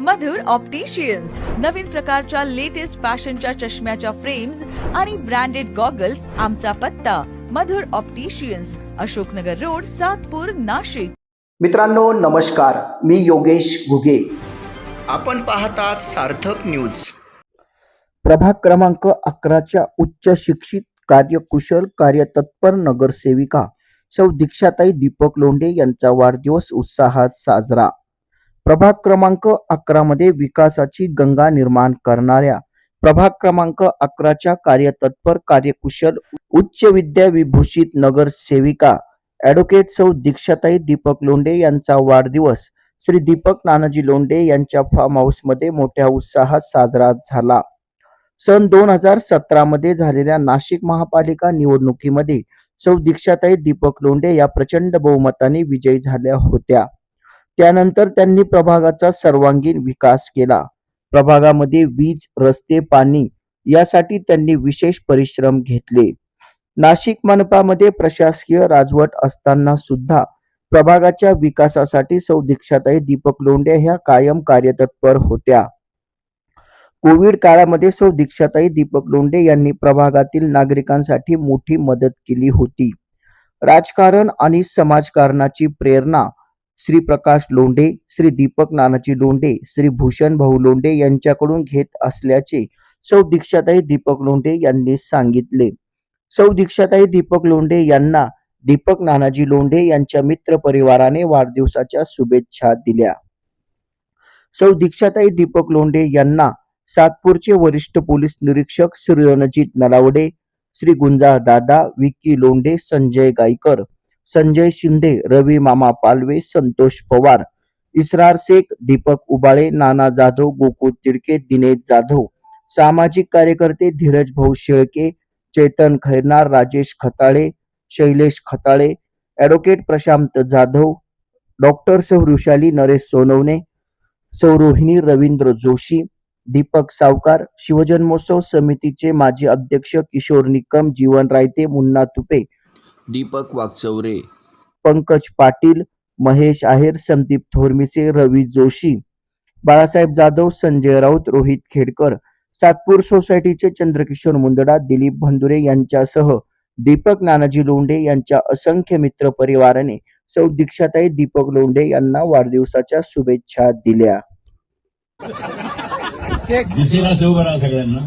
मधुर opticians नवीन प्रकारच्या latest फॅशनच्या चष्म्याच्या फ्रेम्स आणि ब्रँडेड गॉगल्स आमचा पत्ता. Madhur opticians Ashoknagar road Satpur Nashik. मित्रांनो नमस्कार. मी योगेश घुगे. आपण पाहतात सार्थक न्यूज प्रभाग क्रमांक अकराच्या उच्च शिक्षित कार्यकुशल कार्यतत्पर नगरसेविका सौ दीक्षाताई दीपक लोंढे यांचा वाढदिवस उत्साहात साजरा. प्रभाग क्रमांक अकरा मध्ये विकासाची गंगा निर्माण करणाऱ्या प्रभाग क्रमांक अकराच्या कार्यतत्पर कार्यकुशल उच्च विद्या विभूषित नगरसेविका ॲडव्होकेट सौ दीक्षाताई दीपक लोंढे यांचा वाढदिवस. श्री दीपक नानाजी लोंढे यांच्या फार्म हाऊसमध्ये मोठ्या उत्साहात साजरा झाला. सन दोन हजार सतरा मध्ये झालेल्या नाशिक महापालिका निवडणुकीमध्ये सौ दीक्षाताई दीपक लोंढे या प्रचंड बहुमताने विजयी झाल्या होत्या. त्यानंतर त्यांनी प्रभागाचा सर्वांगीण विकास केला. प्रभागामध्ये वीज रस्ते पाणी यासाठी त्यांनी विशेष परिश्रम घेतले. नाशिक मनपामध्ये प्रशासकीय राजवट असताना सुद्धा प्रभागाच्या विकासासाठी सौ दीक्षाताई दीपक लोंढे ह्या कायम कार्यतत्पर होत्या. कोविड काळामध्ये सौ दीक्षाताई दीपक लोंढे यांनी प्रभागातील नागरिकांसाठी मोठी मदत केली होती. राजकारण आणि समाजकारणाची प्रेरणा श्री प्रकाश लोंढे श्री दीपक नानाजी लोंढे श्री भूषण भाऊ लोंढे यांच्याकडून घेत असल्याचे सौ दीक्षाताई दीपक लोंढे यांनी सांगितले. सौ दीक्षाताई दीपक लोंढे यांना दीपक नानाजी लोंढे यांच्या मित्र परिवाराने वाढदिवसाच्या शुभेच्छा दिल्या. सौ दीक्षाताई दीपक लोंढे यांना सातपूरचे वरिष्ठ पोलीस निरीक्षक श्री रणजित नलावडे श्री गुंजा दादा विकी लोंढे संजय गायकर संजय शिंदे रवी मामा पालवे संतोष पवार इसरार शेख दीपक उबाळे नाना जाधव गोकुळ तिडके दिनेश जाधव सामाजिक कार्यकर्ते धीरज भाऊ शेळके चेतन खैरनार राजेश खताळे शैलेश खताळे ॲडव्होकेट प्रशांत जाधव डॉक्टर सौ वृषाली नरेश सोनवणे सौरोहिणी रवींद्र जोशी दीपक सावकार शिवजन्मोत्सव समितीचे माजी अध्यक्ष किशोर निकम जीवन रायते मुन्ना तुपे दीपक वागचौरे पंकज पाटील महेश आहेर संदीप थोरमिसे रवी जोशी बाळासाहेब जाधव संजय राऊत रोहित खेडकर सातपूर सोसायटीचे चंद्रकिशोर मुंदडा दिलीप भंदुरे यांच्यासह दीपक नानाजी लोंढे यांच्या असंख्य मित्र परिवाराने सौ दीक्षाताई दीपक लोंढे यांना वाढदिवसाच्या शुभेच्छा दिल्या. सगळ्यांना.